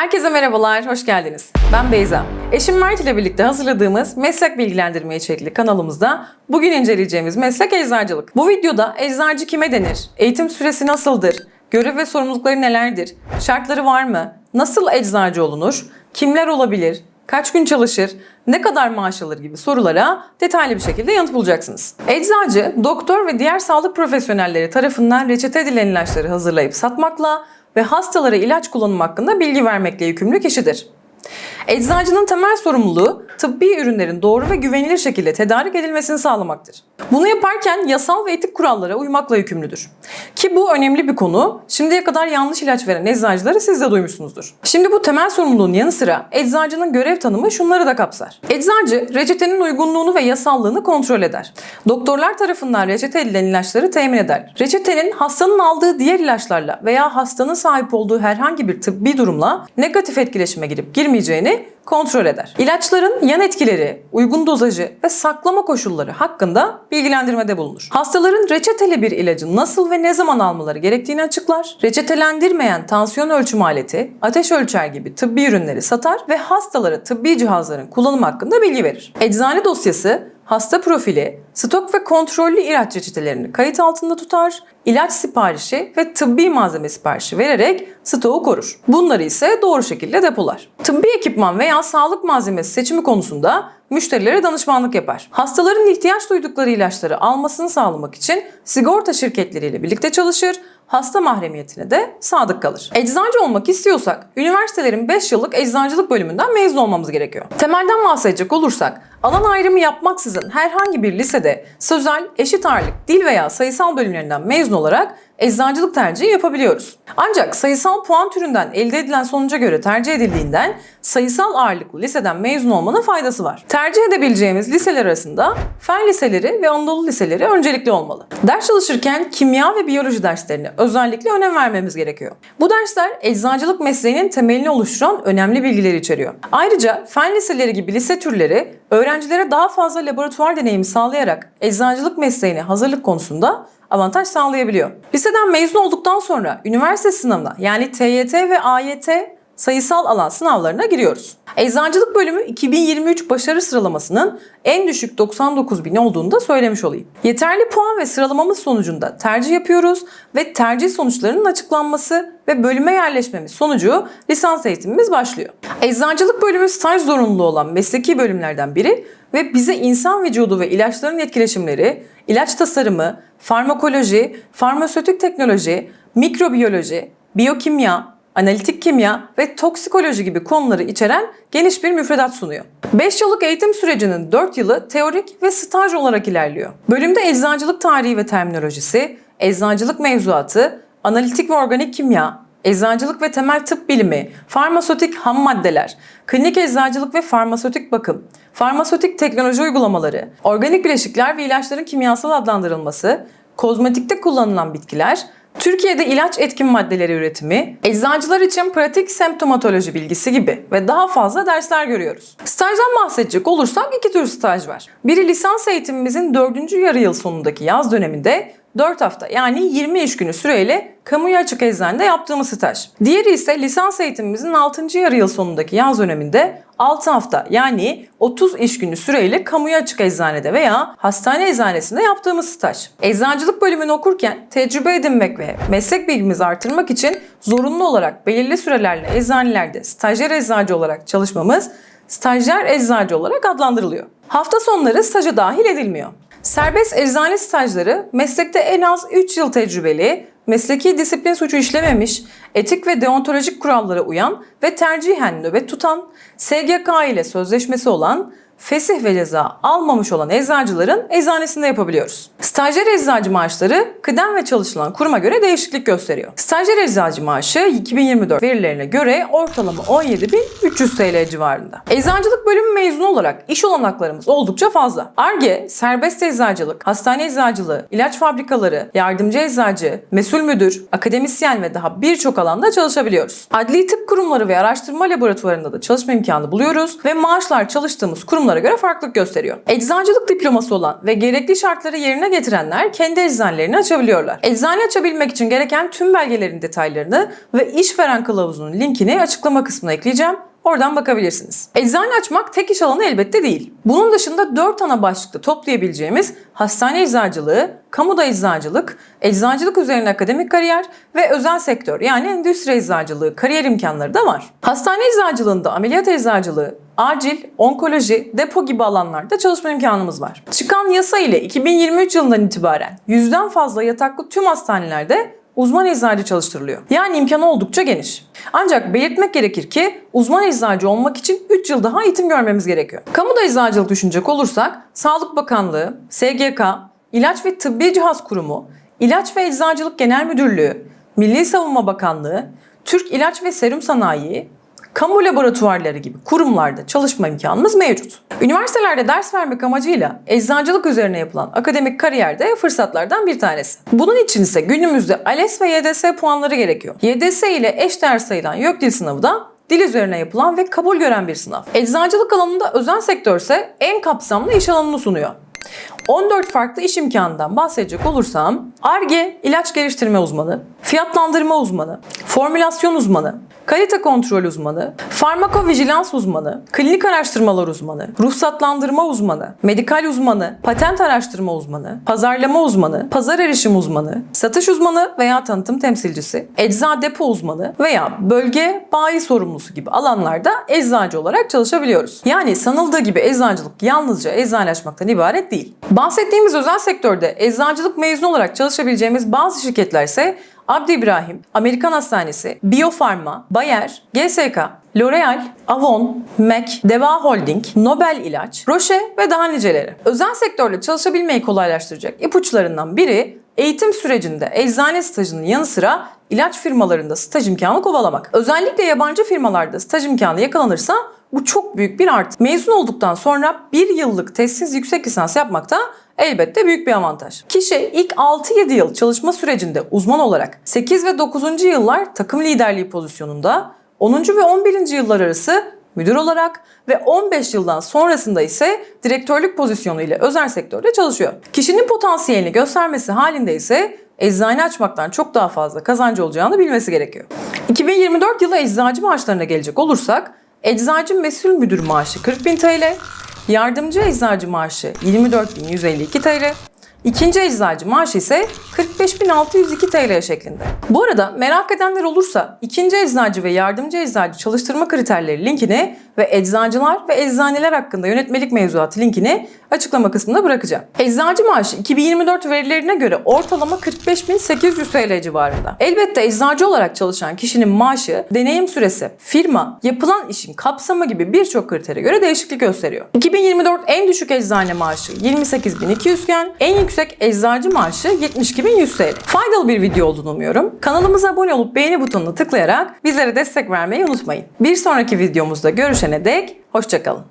Herkese merhabalar, hoş geldiniz. Ben Beyza. Eşim Mert ile birlikte hazırladığımız meslek bilgilendirme içerikli kanalımızda bugün inceleyeceğimiz meslek eczacılık. Bu videoda eczacı kime denir? Eğitim süresi nasıldır? Görev ve sorumlulukları nelerdir? Şartları var mı? Nasıl eczacı olunur? Kimler olabilir? Kaç gün çalışır? Ne kadar maaş alır gibi sorulara detaylı bir şekilde yanıt bulacaksınız. Eczacı, doktor ve diğer sağlık profesyonelleri tarafından reçete edilen ilaçları hazırlayıp satmakla ve hastalara ilaç kullanımı hakkında bilgi vermekle yükümlü kişidir. Eczacının temel sorumluluğu tıbbi ürünlerin doğru ve güvenilir şekilde tedarik edilmesini sağlamaktır. Bunu yaparken yasal ve etik kurallara uymakla yükümlüdür. Ki bu önemli bir konu. Şimdiye kadar yanlış ilaç veren eczacıları siz de duymuşsunuzdur. Şimdi bu temel sorumluluğun yanı sıra eczacının görev tanımı şunları da kapsar. Eczacı reçetenin uygunluğunu ve yasallığını kontrol eder. Doktorlar tarafından reçete edilen ilaçları temin eder. Reçetenin hastanın aldığı diğer ilaçlarla veya hastanın sahip olduğu herhangi bir tıbbi durumla negatif etkileşime girip girmeyeceğini kontrol eder. İlaçların yan etkileri, uygun dozajı ve saklama koşulları hakkında bilgilendirmede bulunur. Hastaların reçeteli bir ilacı nasıl ve ne zaman almaları gerektiğini açıklar. Reçetelendirmeyen tansiyon ölçüm aleti, ateş ölçer gibi tıbbi ürünleri satar ve hastalara tıbbi cihazların kullanımı hakkında bilgi verir. Eczane dosyası hasta profili, stok ve kontrollü ilaç reçetelerini kayıt altında tutar, ilaç siparişi ve tıbbi malzeme siparişi vererek stoğu korur. Bunları ise doğru şekilde depolar. Tıbbi ekipman veya sağlık malzemesi seçimi konusunda müşterilere danışmanlık yapar. Hastaların ihtiyaç duydukları ilaçları almasını sağlamak için sigorta şirketleriyle birlikte çalışır, hasta mahremiyetine de sadık kalır. Eczacı olmak istiyorsak üniversitelerin 5 yıllık eczacılık bölümünden mezun olmamız gerekiyor. Temelden bahsedecek olursak alan ayrımı yapmaksızın herhangi bir lisede sözel, eşit ağırlık, dil veya sayısal bölümlerinden mezun olarak eczacılık tercihi yapabiliyoruz. Ancak sayısal puan türünden elde edilen sonuca göre tercih edildiğinden sayısal ağırlıklı liseden mezun olmanın faydası var. Tercih edebileceğimiz liseler arasında fen liseleri ve Anadolu liseleri öncelikli olmalı. Ders çalışırken kimya ve biyoloji derslerine özellikle önem vermemiz gerekiyor. Bu dersler eczacılık mesleğinin temelini oluşturan önemli bilgileri içeriyor. Ayrıca fen liseleri gibi lise türleri öğrencilere daha fazla laboratuvar deneyimi sağlayarak eczacılık mesleğine hazırlık konusunda avantaj sağlayabiliyor. Liseden mezun olduktan sonra üniversite sınavına yani TYT ve AYT sayısal alan sınavlarına giriyoruz. Eczacılık bölümü 2023 başarı sıralamasının en düşük 99 bin olduğunu da söylemiş olayım. Yeterli puan ve sıralamamız sonucunda tercih yapıyoruz ve tercih sonuçlarının açıklanması ve bölüme yerleşmemiz sonucu lisans eğitimimiz başlıyor. Eczacılık bölümü staj zorunluluğu olan mesleki bölümlerden biri ve bize insan vücudu ve ilaçların etkileşimleri, ilaç tasarımı, farmakoloji, farmasötik teknoloji, mikrobiyoloji, biyokimya, analitik kimya ve toksikoloji gibi konuları içeren geniş bir müfredat sunuyor. 5 yıllık eğitim sürecinin 4 yılı teorik ve staj olarak ilerliyor. Bölümde eczacılık tarihi ve terminolojisi, eczacılık mevzuatı, analitik ve organik kimya, eczacılık ve temel tıp bilimi, farmasötik ham maddeler, klinik eczacılık ve farmasötik bakım, farmasötik teknoloji uygulamaları, organik bileşikler ve ilaçların kimyasal adlandırılması, kozmetikte kullanılan bitkiler, Türkiye'de ilaç etkin maddeleri üretimi, eczacılar için pratik semptomatoloji bilgisi gibi ve daha fazla dersler görüyoruz. Stajdan bahsedecek olursak iki tür staj var. Biri lisans eğitimimizin 4. yarı yıl sonundaki yaz döneminde 4 hafta yani 20 iş günü süreyle kamuya açık eczanede yaptığımız staj. Diğeri ise lisans eğitimimizin 6. yarı yıl sonundaki yaz döneminde 6 hafta yani 30 iş günü süreyle kamuya açık eczanede veya hastane eczanesinde yaptığımız staj. Eczacılık bölümünü okurken tecrübe edinmek ve meslek bilgimizi artırmak için zorunlu olarak belirli sürelerle eczanelerde stajyer eczacı olarak çalışmamız stajyer eczacı olarak adlandırılıyor. Hafta sonları staja dahil edilmiyor. Serbest eczane stajları meslekte en az 3 yıl tecrübeli, mesleki disiplin suçu işlememiş, etik ve deontolojik kurallara uyan ve tercihen nöbet tutan, SGK ile sözleşmesi olan, fesih ve ceza almamış olan eczacıların eczanesinde yapabiliyoruz. Stajyer eczacı maaşları kıdem ve çalışılan kuruma göre değişiklik gösteriyor. Stajyer eczacı maaşı 2024 verilerine göre ortalama 17.300 TL civarında. Eczacılık bölümü mezunu olarak iş olanaklarımız oldukça fazla. ARGE, serbest eczacılık, hastane eczacılığı, ilaç fabrikaları, yardımcı eczacı, mesul müdür, akademisyen ve daha birçok alanda çalışabiliyoruz. Adli tıp kurumları ve araştırma laboratuvarında da çalışma imkanı buluyoruz ve maaşlar çalıştığımız kurumlar kurumlara göre farklılık gösteriyor. Eczacılık diploması olan ve gerekli şartları yerine getirenler kendi eczanelerini açabiliyorlar. Eczane açabilmek için gereken tüm belgelerin detaylarını ve işveren kılavuzunun linkini açıklama kısmına ekleyeceğim. Oradan bakabilirsiniz. Eczane açmak tek iş alanı elbette değil. Bunun dışında 4 ana başlıkta toplayabileceğimiz hastane eczacılığı, kamuda eczacılık, eczacılık üzerine akademik kariyer ve özel sektör yani endüstri eczacılığı kariyer imkanları da var. Hastane eczacılığında ameliyat eczacılığı, acil, onkoloji, depo gibi alanlarda çalışma imkanımız var. Çıkan yasa ile 2023 yılından itibaren yüzden fazla yataklı tüm hastanelerde uzman eczacı çalıştırılıyor. Yani imkanı oldukça geniş. Ancak belirtmek gerekir ki uzman eczacı olmak için 3 yıl daha eğitim görmemiz gerekiyor. Kamuda eczacılık düşünecek olursak Sağlık Bakanlığı, SGK, İlaç ve Tıbbi Cihaz Kurumu, İlaç ve Eczacılık Genel Müdürlüğü, Milli Savunma Bakanlığı, Türk İlaç ve Serum Sanayi, kamu laboratuvarları gibi kurumlarda çalışma imkanımız mevcut. Üniversitelerde ders vermek amacıyla eczacılık üzerine yapılan akademik kariyerde fırsatlardan bir tanesi. Bunun için ise günümüzde ALES ve YDS puanları gerekiyor. YDS ile eşdeğer sayılan YÖK dil sınavı da dil üzerine yapılan ve kabul gören bir sınav. Eczacılık alanında özel sektör ise en kapsamlı iş alanını sunuyor. 14 farklı iş imkanından bahsedecek olursam ARGE ilaç geliştirme uzmanı, fiyatlandırma uzmanı, formülasyon uzmanı, kalite kontrol uzmanı, farmakovijilans uzmanı, klinik araştırmalar uzmanı, ruhsatlandırma uzmanı, medikal uzmanı, patent araştırma uzmanı, pazarlama uzmanı, pazar erişim uzmanı, satış uzmanı veya tanıtım temsilcisi, ecza depo uzmanı veya bölge bayi sorumlusu gibi alanlarda eczacı olarak çalışabiliyoruz. Yani sanıldığı gibi eczacılık yalnızca eczane açmaktan ibaret değil. Bahsettiğimiz özel sektörde eczacılık mezunu olarak çalışabileceğimiz bazı şirketler ise Abdi İbrahim, Amerikan Hastanesi, Biofarma, Bayer, GSK, L'Oreal, Avon, MAC, Deva Holding, Nobel İlaç, Roche ve daha niceleri. Özel sektörde çalışabilmeyi kolaylaştıracak ipuçlarından biri eğitim sürecinde eczane stajının yanı sıra ilaç firmalarında staj imkanı kovalamak. Özellikle yabancı firmalarda staj imkanı yakalanırsa bu çok büyük bir artı. Mezun olduktan sonra bir yıllık testsiz yüksek lisans yapmak da elbette büyük bir avantaj. Kişi ilk 6-7 yıl çalışma sürecinde uzman olarak 8 ve 9. yıllar takım liderliği pozisyonunda, 10. ve 11. yıllar arası müdür olarak ve 15 yıldan sonrasında ise direktörlük pozisyonu ile özel sektörde çalışıyor. Kişinin potansiyelini göstermesi halinde ise eczane açmaktan çok daha fazla kazancı olacağını bilmesi gerekiyor. 2024 yılı eczacı maaşlarına gelecek olursak eczacı mesul müdür maaşı 40.000 TL, yardımcı eczacı maaşı 24.152 TL, İkinci eczacı maaşı ise 45.602 TL şeklinde. Bu arada merak edenler olursa ikinci eczacı ve yardımcı eczacı çalıştırma kriterleri linkini ve eczacılar ve eczaneler hakkında yönetmelik mevzuatı linkini açıklama kısmında bırakacağım. Eczacı maaşı 2024 verilerine göre ortalama 45.800 TL civarında. Elbette eczacı olarak çalışan kişinin maaşı, deneyim süresi, firma, yapılan işin kapsamı gibi birçok kritere göre değişiklik gösteriyor. 2024 en düşük eczane maaşı 28.200 iken en yüksek eczacı maaşı 72.100 TL. Faydalı bir video olduğunu umuyorum. Kanalımıza abone olup beğeni butonuna tıklayarak bizlere destek vermeyi unutmayın. Bir sonraki videomuzda görüşene dek hoşçakalın.